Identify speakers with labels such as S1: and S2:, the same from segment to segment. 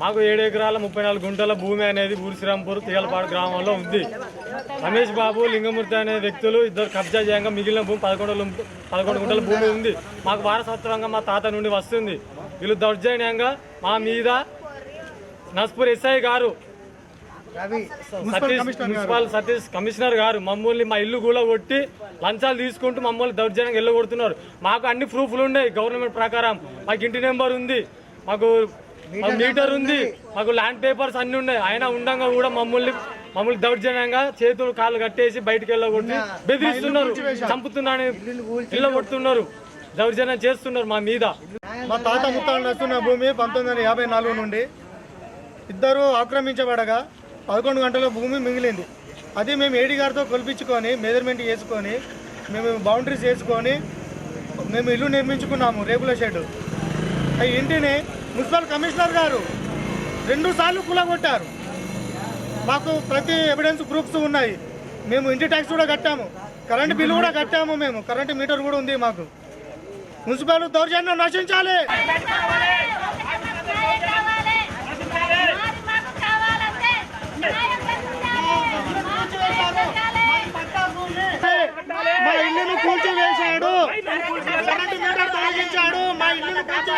S1: మాకు ఏడు ఎకరాల ముప్పై నాలుగు గుంటల భూమి అనేది ఊరిశ్రీరాంపూర్ తీగలపాడు గ్రామంలో ఉంది. రమేష్ బాబు లింగమూర్తి అనే వ్యక్తులు ఇద్దరు కబ్జా చేయంగా మిగిలిన భూమి పదకొండు పదకొండు గుంటల భూమి ఉంది. మాకు వారసత్వంగా మా తాత నుండి వస్తుంది. వీళ్ళు దౌర్జన్యంగా మా మీద నస్పూర్ ఎస్ఐ గారు సతీష్ మున్సిపల్ సతీష్ కమిషనర్ గారు మమ్మల్ని మా ఇల్లు కూడా కొట్టి లంచాలు తీసుకుంటూ మమ్మల్ని దౌర్జన్యంగా ఇల్లు కొడుతున్నారు మాకు అన్ని ప్రూఫ్లు ఉన్నాయి గవర్నమెంట్ ప్రకారం. మాకు ఇంటి నెంబర్ ఉంది. మాకు మీటర్ ఉంది. మాకు ల్యాండ్ పేపర్స్ అన్ని ఉన్నాయి. అయినా ఉండంగా కూడా మమ్మల్ని మమ్మల్ని దౌర్జన్యంగా చేతులు కాళ్ళు కట్టేసి బయటికి వెళ్ళగొట్టి బెదిరిస్తున్నారు. చంపుతున్నారని ఇల్లు కొడుతున్నారు దౌర్జన్యం చేస్తున్నారు మా మీద.
S2: మా తాత ముత్తాలు నడుస్తున్న భూమి పంతొమ్మిది వందల యాభై నాలుగు నుండి ఇద్దరు ఆక్రమించబడగా పదకొండు గంటల భూమి మిగిలింది. అది మేము ఏడి గారితో కొలిపించుకొని మెజర్మెంట్ చేసుకొని మేము బౌండరీస్ చేసుకొని మేము ఇల్లు నిర్మించుకున్నాము రేకుల షెడ్ ఆ ఇంటిని మున్సిపల్ కమిషనర్ గారు రెండుసార్లు కూలగొట్టారు. మాకు ప్రతి ఎవిడెన్స్ ప్రూఫ్స్ ఉన్నాయి. మేము ఇంటి ట్యాక్స్ కూడా కట్టాము. కరెంట్ బిల్లు కూడా కట్టాము మేము. కరెంట్ మీటర్ కూడా ఉంది మాకు. మున్సిపల్ దౌర్జన్యం నశించాలి. మా ఇల్లును కూల్చి వేశాడు కరెంట్ మీటర్ తొలగించాడు. మా ఇల్లును కూల్చి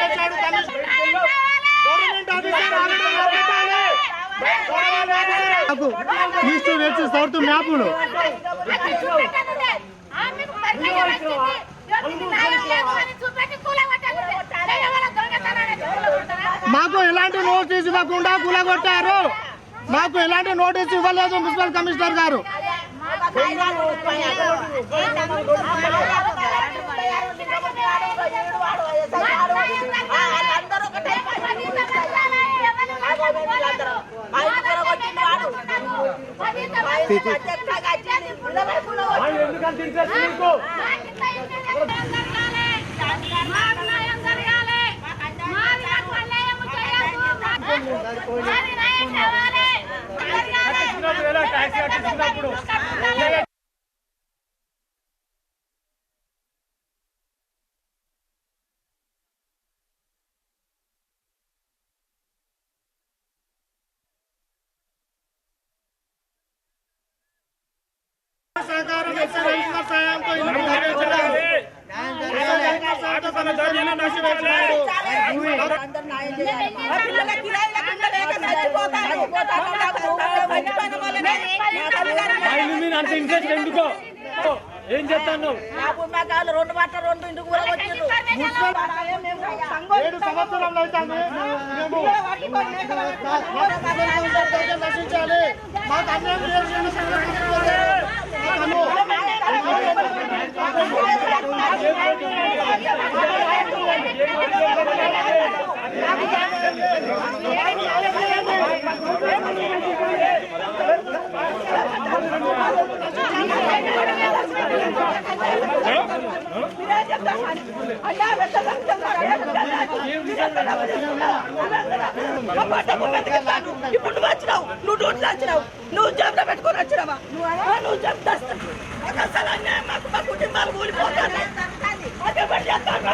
S2: ఈస్ట్ వెస్ట్ సౌత్ మ్యాప్లు. మాకు ఎలాంటి నోటీస్ ఇవ్వకుండా కూలగొట్టారు. మాకు ఎలాంటి నోటీస్ ఇవ్వలేదు మున్సిపల్ కమిషనర్ గారు.
S1: వాళ్ళు ఎందుకంత ఇంట్రెస్ట్ మీకు కట్టించినప్పుడు ఎలా ట్యాక్స్ కట్టించినప్పుడు
S2: సహకారం ఎక్సలెన్స్ సహాయంతో ఇల్లు నిర్మించడం. సాటి తన దౌర్జన్యం నశించాడు.
S1: మా ఇల్లు మీద అంత ఇంట్రెస్ట్ ఎందుకో? ఏం చేస్తాను?
S3: రెండు బట్ట రెండు ఇంటికి కూడా వచ్చిండ్రు
S2: ఏడు సంవత్సరాలు అవుతుంది. మేము దౌర్జన్యం నశించాలి మాకు అన్యాయం আমি
S3: ఇప్పుడు నువ్వు వచ్చినావు నువ్వు డ్యూటీ వచ్చినావు నువ్వు జబ్బు పెట్టుకొని వచ్చినావా నువ్వు జబ్బు మాకు అసలు అన్యాయం మాకు మా కుటుంబాలు కూలిపోతారు అదే పని చేస్తాను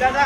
S4: ఇట్లా